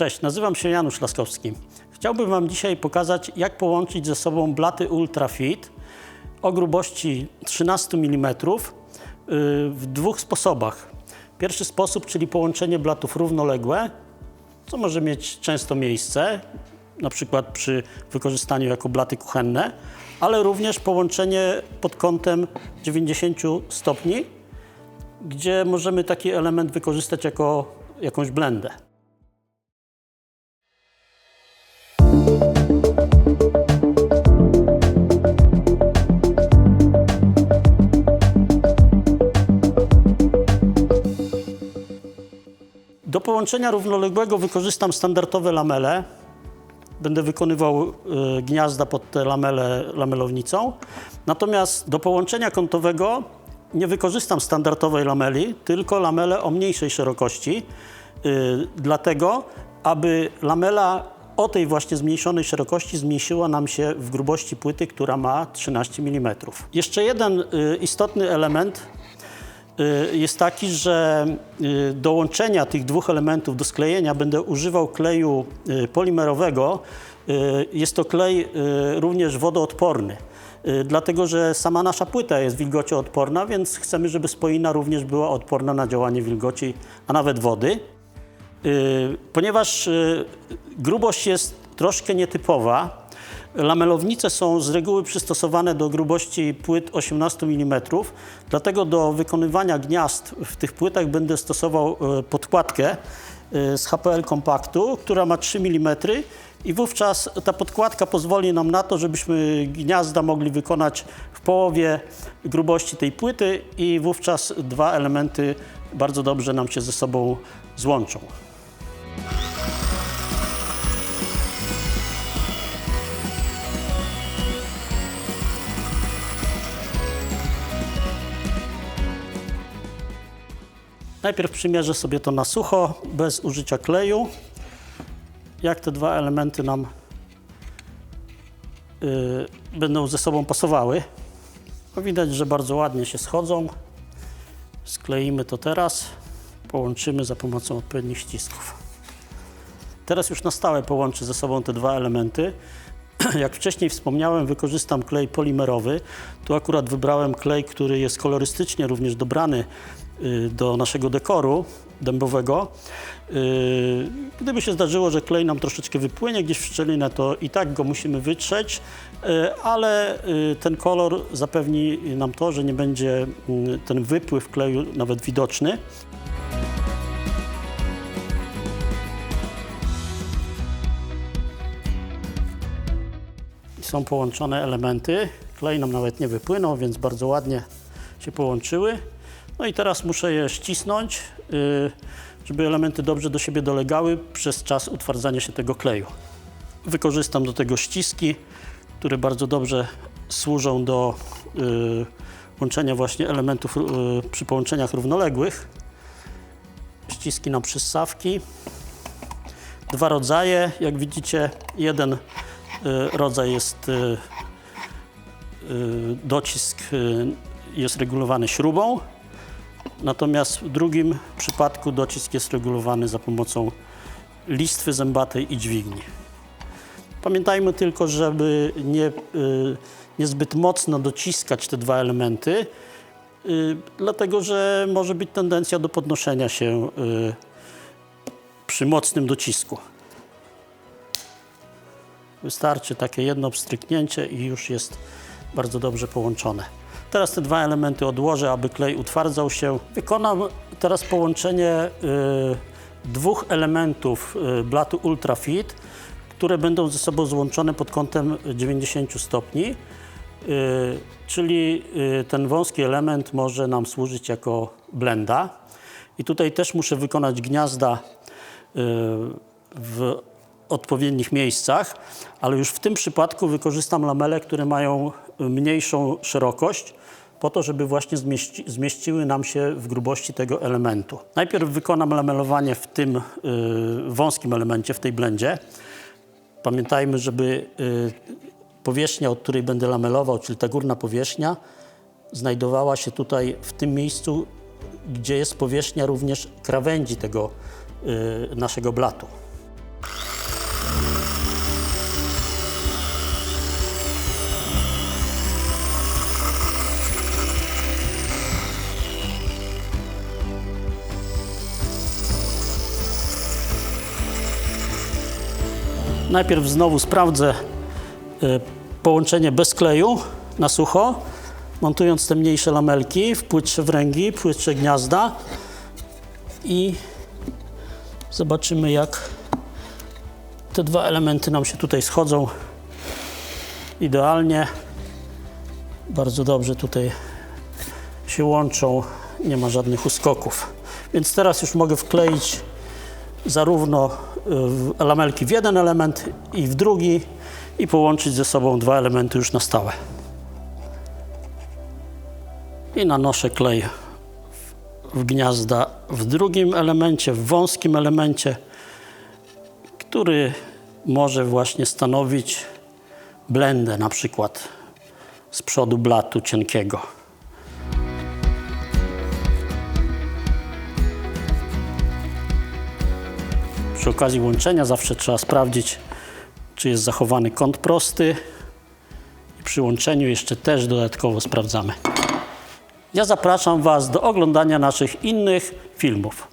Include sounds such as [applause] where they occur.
Cześć, nazywam się Janusz Laskowski. Chciałbym Wam dzisiaj pokazać, jak połączyć ze sobą blaty Ultrafit o grubości 13 mm w dwóch sposobach. Pierwszy sposób, czyli połączenie blatów równoległe, co może mieć często miejsce, na przykład przy wykorzystaniu jako blaty kuchenne, ale również połączenie pod kątem 90 stopni, gdzie możemy taki element wykorzystać jako jakąś blendę. Połączenia równoległego wykorzystam standardowe lamele. Będę wykonywał y, gniazda pod te lamele lamelownicą. Natomiast do połączenia kątowego nie wykorzystam standardowej lameli, tylko lamele o mniejszej szerokości. Y, dlatego, aby lamela o tej właśnie zmniejszonej szerokości zmniejszyła nam się w grubości płyty, która ma 13 mm. Jeszcze jeden y, istotny element jest taki, że y, do łączenia tych dwóch elementów, do sklejenia będę używał kleju y, polimerowego. Y, Jest to klej y, również wodoodporny, y, dlatego że sama nasza płyta jest wilgocioodporna, więc chcemy, żeby spoina również była odporna na działanie wilgoci, a nawet wody. Y, Ponieważ y, grubość jest troszkę nietypowa, lamelownice są z reguły przystosowane do grubości płyt 18 mm, dlatego do wykonywania gniazd w tych płytach będę stosował y, podkładkę y, z HPL Kompaktu, która ma 3 mm i wówczas ta podkładka pozwoli nam na to, żebyśmy gniazda mogli wykonać w połowie grubości tej płyty i wówczas dwa elementy bardzo dobrze nam się ze sobą złączą. Najpierw przymierzę sobie to na sucho, bez użycia kleju. Jak te dwa elementy nam y, będą ze sobą pasowały. No widać, że bardzo ładnie się schodzą. Skleimy to teraz, połączymy za pomocą odpowiednich ścisków. Teraz już na stałe połączę ze sobą te dwa elementy. [clears throat] Jak wcześniej wspomniałem, wykorzystam klej polimerowy. Tu akurat wybrałem klej, który jest kolorystycznie również dobrany do naszego dekoru dębowego. Y, Gdyby się zdarzyło, że klej nam troszeczkę wypłynie gdzieś w szczelinę, to i tak go musimy wytrzeć, y, ale y, ten kolor zapewni nam to, że nie będzie y, ten wypływ kleju nawet widoczny. Są połączone elementy. Klej nam nawet nie wypłynął, więc bardzo ładnie się połączyły. No i teraz muszę je ścisnąć, y, żeby elementy dobrze do siebie dolegały przez czas utwardzania się tego kleju. Wykorzystam do tego ściski, które bardzo dobrze służą do y, łączenia właśnie elementów y, przy połączeniach równoległych. Ściski na przyssawki. Dwa rodzaje, jak widzicie, jeden rodzaj jest docisk jest regulowany śrubą, natomiast w drugim przypadku docisk jest regulowany za pomocą listwy zębatej i dźwigni. Pamiętajmy tylko, żeby nie, y, nie zbyt mocno dociskać te dwa elementy, y, dlatego że może być tendencja do podnoszenia się y, przy mocnym docisku. Wystarczy takie jedno pstryknięcie i już jest bardzo dobrze połączone. Teraz te dwa elementy odłożę, aby klej utwardzał się. Wykonam teraz połączenie y, dwóch elementów y, blatu Ultrafit, które będą ze sobą złączone pod kątem 90 stopni. Y, czyli y, ten wąski element może nam służyć jako blenda. I tutaj też muszę wykonać gniazda y, w odpowiednich miejscach, ale już w tym przypadku wykorzystam lamele, które mają mniejszą szerokość, po to, żeby właśnie zmieści, zmieściły nam się w grubości tego elementu. Najpierw wykonam lamelowanie w tym y, wąskim elemencie, w tej blendzie. Pamiętajmy, żeby y, powierzchnia, od której będę lamelował, czyli ta górna powierzchnia, znajdowała się tutaj w tym miejscu, gdzie jest powierzchnia również krawędzi tego y, naszego blatu. Najpierw znowu sprawdzę y, połączenie bez kleju na sucho, montując te mniejsze lamelki w płytsze wręgi, płytsze gniazda i zobaczymy jak te dwa elementy nam się tutaj schodzą idealnie. Bardzo dobrze tutaj się łączą, nie ma żadnych uskoków. Więc teraz już mogę wkleić zarówno lamelki w jeden element i w drugi i połączyć ze sobą dwa elementy już na stałe. I nanoszę klej w- gniazda w drugim elemencie, w wąskim elemencie, który może właśnie stanowić blendę na przykład z przodu blatu cienkiego. Przy okazji łączenia zawsze trzeba sprawdzić, czy jest zachowany kąt prosty. I przy łączeniu jeszcze też dodatkowo sprawdzamy. Ja zapraszam Was do oglądania naszych innych filmów.